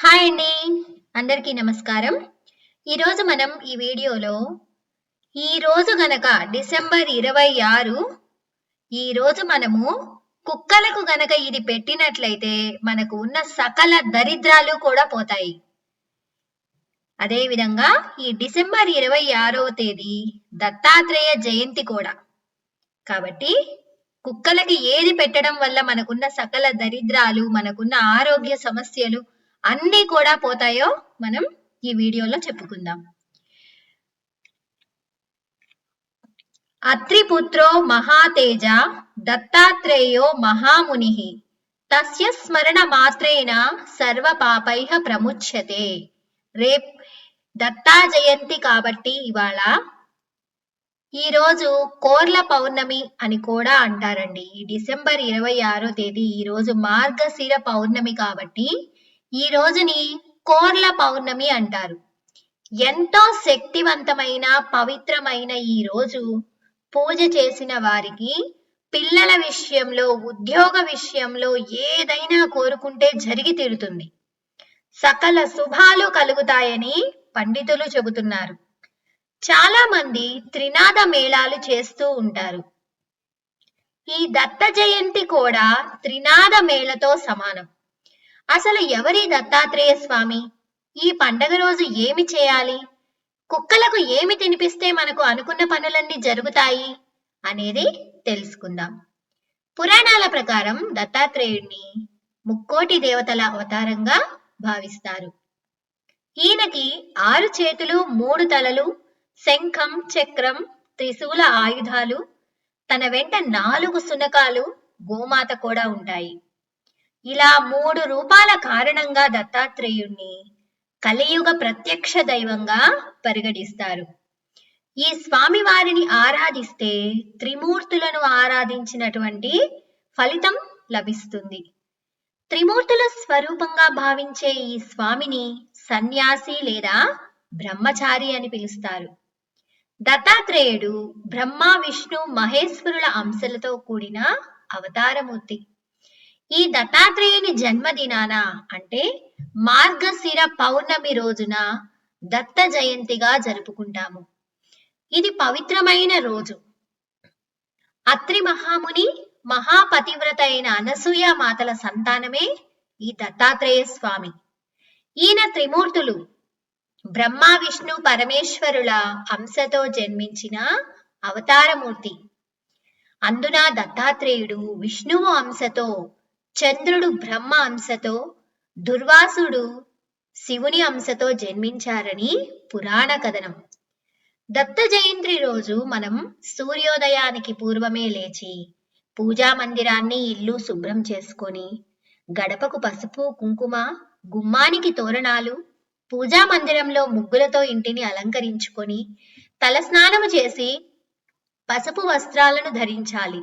Hi అండి. అందరికీ నమస్కారం. ఈరోజు మనం ఈ వీడియోలో ఈ రోజు గనక డిసెంబర్ ఇరవై ఆరు ఈ రోజు మనము కుక్కలకు గనక ఇది పెట్టినట్లయితే మనకు ఉన్న సకల దరిద్రాలు కూడా పోతాయి. అదేవిధంగా ఈ డిసెంబర్ ఇరవై ఆరవ తేదీ దత్తాత్రేయ జయంతి కూడా. కాబట్టి కుక్కలకి ఏది పెట్టడం వల్ల మనకున్న సకల దరిద్రాలు మనకున్న ఆరోగ్య సమస్యలు అన్నీ కూడా పోతాయో మనం ఈ వీడియోలో చెప్పుకుందాం. అత్రిపుత్రో మహాతేజ దత్తాత్రేయో మహాముని తస్య స్మరణ మాత్రేన సర్వ పాపైహ ప్రముచ్యతే. రేప్ దత్తా జయంతి కాబట్టి ఇవాళ ఈ రోజు కోర్ల పౌర్ణమి అని కూడా అంటారండి. ఈ డిసెంబర్ ఇరవై ఆరో తేదీ ఈ రోజు మార్గశిర పౌర్ణమి కాబట్టి ఈ రోజుని కోర్ల పౌర్ణమి అంటారు. ఎంతో శక్తివంతమైన పవిత్రమైన ఈ రోజు పూజ చేసిన వారికి పిల్లల విషయంలో ఉద్యోగ విషయంలో ఏదైనా కోరుకుంటే జరిగి తీరుతుంది. సకల శుభాలు కలుగుతాయని పండితులు చెబుతున్నారు. చాలా మంది త్రినాద మేళాలు చేస్తూ ఉంటారు. ఈ దత్త జయంతి కూడా త్రినాద మేళతో సమానం. అసలు ఎవరి దత్తాత్రేయ స్వామి? ఈ పండగ రోజు ఏమి చేయాలి? కుక్కలకు ఏమి తినిపిస్తే మనకు అనుకున్న పనులన్నీ జరుగుతాయి అనేది తెలుసుకుందాం. పురాణాల ప్రకారం దత్తాత్రేయుడిని ముక్కోటి దేవతల అవతారంగా భావిస్తారు. ఈయనకి ఆరు చేతులు మూడు తలలు శంఖం చక్రం త్రిశూల ఆయుధాలు తన వెంట నాలుగు సునకాలు గోమాత కూడా ఉంటాయి. ఇలా మూడు రూపాల కారణంగా దత్తాత్రేయుణ్ణి కలియుగ ప్రత్యక్ష దైవంగా పరిగణిస్తారు. ఈ స్వామి వారిని ఆరాధిస్తే త్రిమూర్తులను ఆరాధించినటువంటి ఫలితం లభిస్తుంది. త్రిమూర్తుల స్వరూపంగా భావించే ఈ స్వామిని సన్యాసి లేదా బ్రహ్మచారి అని పిలుస్తారు. దత్తాత్రేయుడు బ్రహ్మ విష్ణు మహేశ్వరుల అంశలతో కూడిన అవతారమూర్తి. ఈ దత్తాత్రేయుని జన్మదినాన అంటే మార్గశిర పౌర్ణమి రోజున దత్త జయంతిగా జరుపుకుంటాము. ఇది పవిత్రమైన రోజు. అత్రి మహాముని మహాపతివ్రత అయిన అనసూయ మాతల సంతానమే ఈ దత్తాత్రేయ స్వామి. ఈయన త్రిమూర్తులు బ్రహ్మ విష్ణు పరమేశ్వరుల అంశతో జన్మించిన అవతారమూర్తి. అందున దత్తాత్రేయుడు విష్ణువు అంశతో చంద్రుడు బ్రహ్మ అంశతో దుర్వాసుడు శివుని అంశతో జన్మించారని పురాణ కథనం. దత్త జయంతి రోజు మనం సూర్యోదయానికి పూర్వమే లేచి పూజా మందిరాన్ని ఇల్లు శుభ్రం చేసుకొని గడపకు పసుపు కుంకుమ గుమ్మానికి తోరణాలు పూజా మందిరంలో ముగ్గులతో ఇంటిని అలంకరించుకొని తలస్నానము చేసి పసుపు వస్త్రాలను ధరించాలి.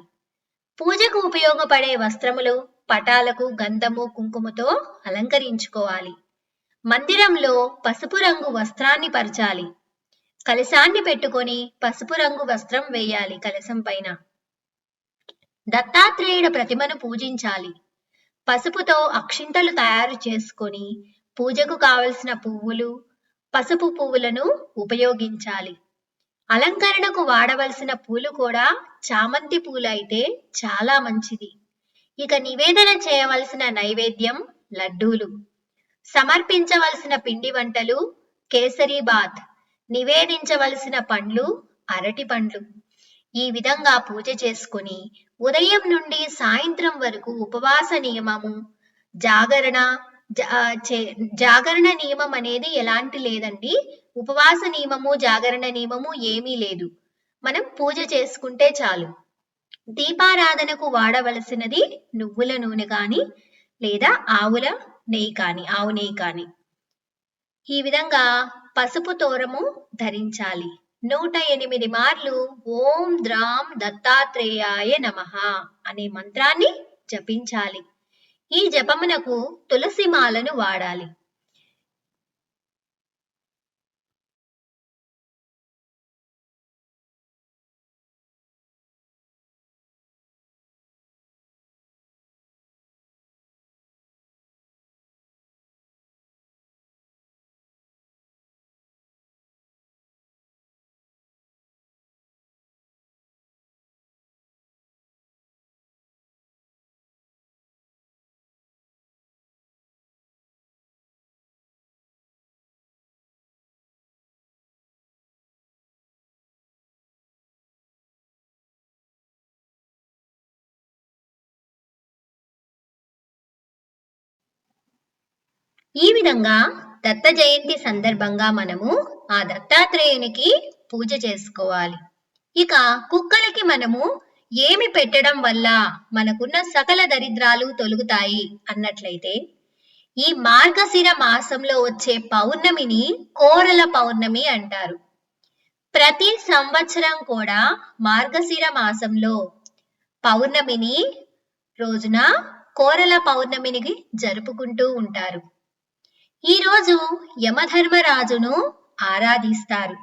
పూజకు ఉపయోగపడే వస్త్రములు పటాలకు గంధము కుంకుమతో అలంకరించుకోవాలి. మందిరంలో పసుపు రంగు వస్త్రాన్ని పరచాలి. కలశాన్ని పెట్టుకొని పసుపు రంగు వస్త్రం వేయాలి కలశం పైన. దత్తాత్రేయుడు ప్రతిమను పూజించాలి. పసుపుతో అక్షింతలు తయారు చేసుకొని పూజకు కావలసిన పువ్వులు పసుపు పువ్వులను ఉపయోగించాలి. అలంకరణకు వాడవలసిన పూలు కూడా చామంతి పూలు అయితే చాలా మంచిది. ఇక నివేదన చేయవలసిన నైవేద్యం లడ్డూలు. సమర్పించవలసిన పిండి వంటలు కేసరి బాత్. నివేదించవలసిన పండ్లు అరటి పండ్లు. ఈ విధంగా పూజ చేసుకుని ఉదయం నుండి సాయంత్రం వరకు ఉపవాస నియమము జాగరణ జాగరణ నియమం అనేది ఎలాంటి లేదండి. ఉపవాస నియమము జాగరణ నియమము ఏమీ లేదు. మనం పూజ చేసుకుంటే చాలు. దీపారాధనకు వాడవలసినది నువ్వుల నూనె కానీ లేదా ఆవుల నెయ్యి కానీ ఆవు నెయ్యి కానీ ఈ విధంగా పసుపు తోరము ధరించాలి. నూట ఎనిమిది మార్లు ఓం ద్రాం దత్తాత్రేయాయ నమ అనే మంత్రాన్ని జపించాలి. ఈ జపమునకు తులసి మాలను వాడాలి. ఈ విధంగా దత్త జయంతి సందర్భంగా మనము ఆ దత్తాత్రేయునికి పూజ చేసుకోవాలి. ఇక కుక్కలకి మనము ఏమి పెట్టడం వల్ల మనకున్న సకల దరిద్రాలు తొలుగుతాయి అన్నట్లయితే ఈ మార్గశిర మాసంలో వచ్చే పౌర్ణమిని కోరల పౌర్ణమి అంటారు. ప్రతి సంవత్సరం కూడా మార్గశిర మాసంలో పౌర్ణమిని రోజున కోరల పౌర్ణమిని జరుపుకుంటూ ఉంటారు. ఈ రోజు యమధర్మరాజును ఆరాధిస్తారు.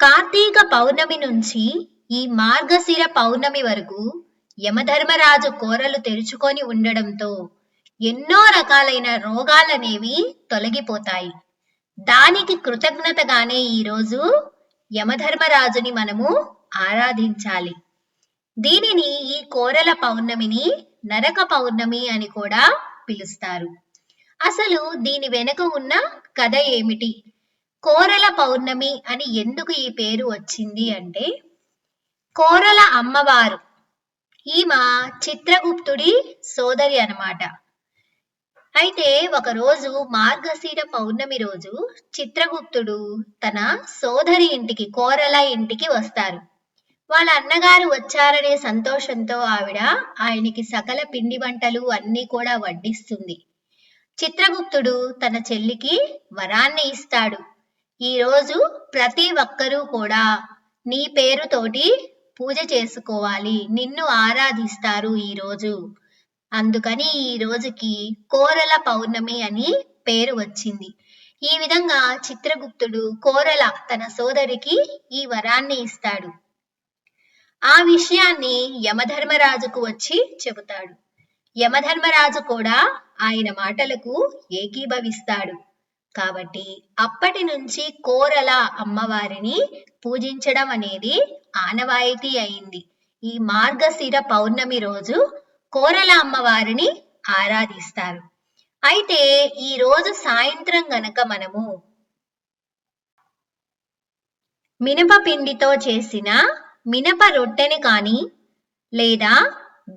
కార్తీక పౌర్ణమి నుంచి ఈ మార్గశిర పౌర్ణమి వరకు యమధర్మరాజు కోరలు తెరుచుకొని ఉండడంతో ఎన్నో రకాలైన రోగాలనేవి తొలగిపోతాయి. దానికి కృతజ్ఞతగానే ఈరోజు యమధర్మరాజుని మనము ఆరాధించాలి. దీనిని ఈ కోరల పౌర్ణమిని నరక పౌర్ణమి అని కూడా పిలుస్తారు. అసలు దీని వెనుక ఉన్న కథ ఏమిటి? కోరల పౌర్ణమి అని ఎందుకు ఈ పేరు వచ్చింది అంటే కోరల అమ్మవారు ఈమె చిత్రగుప్తుడి సోదరి అనమాట అయితే ఒకరోజు మార్గశీర పౌర్ణమి రోజు చిత్రగుప్తుడు తన సోదరి ఇంటికి కోరల ఇంటికి వస్తారు. వాళ్ళ అన్నగారు వచ్చారనే సంతోషంతో ఆవిడ ఆయనకి సకల పిండి వంటలు అన్నీ కూడా వడ్డిస్తుంది. చిత్రగుప్తుడు తన చెల్లికి వరాన్ని ఇస్తాడు. ఈ రోజు ప్రతి ఒక్కరూ కూడా నీ పేరుతోటి పూజ చేసుకోవాలి. నిన్ను ఆరాధిస్తారు ఈ రోజు. అందుకని ఈ రోజుకి కోరల పౌర్ణమి అని పేరు వచ్చింది. ఈ విధంగా చిత్రగుప్తుడు కోరల తన సోదరికి ఈ వరాన్ని ఇస్తాడు. ఆ విషయాన్ని యమధర్మరాజుకు వచ్చి చెబుతాడు. యమధర్మరాజు కూడా ఆయన మాటలకు ఏకీభవిస్తాడు. కాబట్టి అప్పటి నుంచి కోరల అమ్మవారిని పూజించడం అనేది ఆనవాయితీ అయింది. ఈ మార్గశిర పౌర్ణమి రోజు కోరల అమ్మవారిని ఆరాధిస్తారు. అయితే ఈ రోజు సాయంత్రం గనక మనము మినప పిండితో చేసిన మినప రొట్టెని కానీ లేదా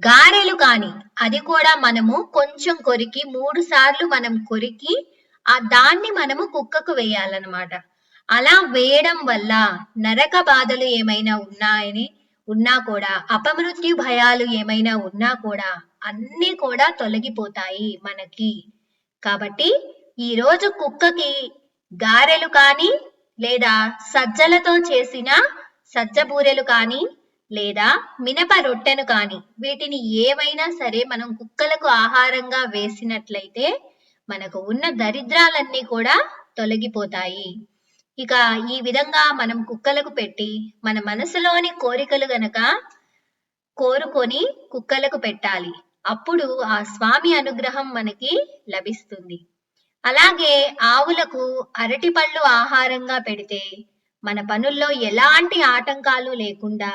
గారెలు కానీ అది కూడా మనము కొంచెం కొరికి మూడు సార్లు మనం కొరికి ఆ దాన్ని మనము కుక్కకు వేయాలన్నమాట. అలా వేయడం వల్ల నరక బాధలు ఏమైనా ఉన్నాయని ఉన్నా కూడా అపమృత్యు భయాలు ఏమైనా ఉన్నా కూడా అన్నీ కూడా తొలగిపోతాయి మనకి. కాబట్టి ఈ రోజు కుక్కకి గారెలు కానీ లేదా సజ్జలతో చేసిన సజ్జ బూరెలు కానీ లేదా మినప రొట్టెను కానీ వీటిని ఏవైనా సరే మనం కుక్కలకు ఆహారంగా వేసినట్లయితే మనకు ఉన్న దరిద్రాలన్నీ కూడా తొలగిపోతాయి. ఇక ఈ విధంగా మనం కుక్కలకు పెట్టి మన మనసులోని కోరికలు గనక కోరుకొని కుక్కలకు పెట్టాలి. అప్పుడు ఆ స్వామి అనుగ్రహం మనకి లభిస్తుంది. అలాగే ఆవులకు అరటిపళ్ళు ఆహారంగా పెడితే మన పనుల్లో ఎలాంటి ఆటంకాలు లేకుండా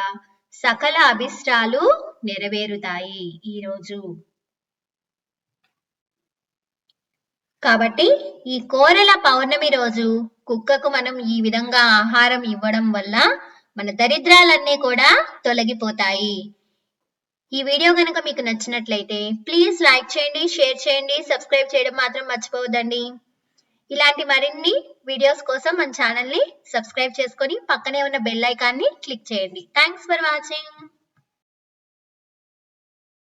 సకల అభిష్టాలు నెరవేరుతాయి ఈరోజు. కాబట్టి ఈ కోరల పౌర్ణమి రోజు కుక్కకు మనం ఈ విధంగా ఆహారం ఇవ్వడం వల్ల మన దరిద్రాలన్నీ కూడా తొలగిపోతాయి. ఈ వీడియో కనుక మీకు నచ్చినట్లయితే ప్లీజ్ లైక్ చేయండి షేర్ చేయండి సబ్స్క్రైబ్ చేయడం మాత్రం మర్చిపోవద్దండి. ఇలాంటి మరిన్ని వీడియోస్ కోసం మన ఛానల్ని సబ్స్క్రైబ్ చేసుకొని పక్కనే ఉన్న బెల్ ఐకాన్ని క్లిక్ చేయండి. Thanks for watching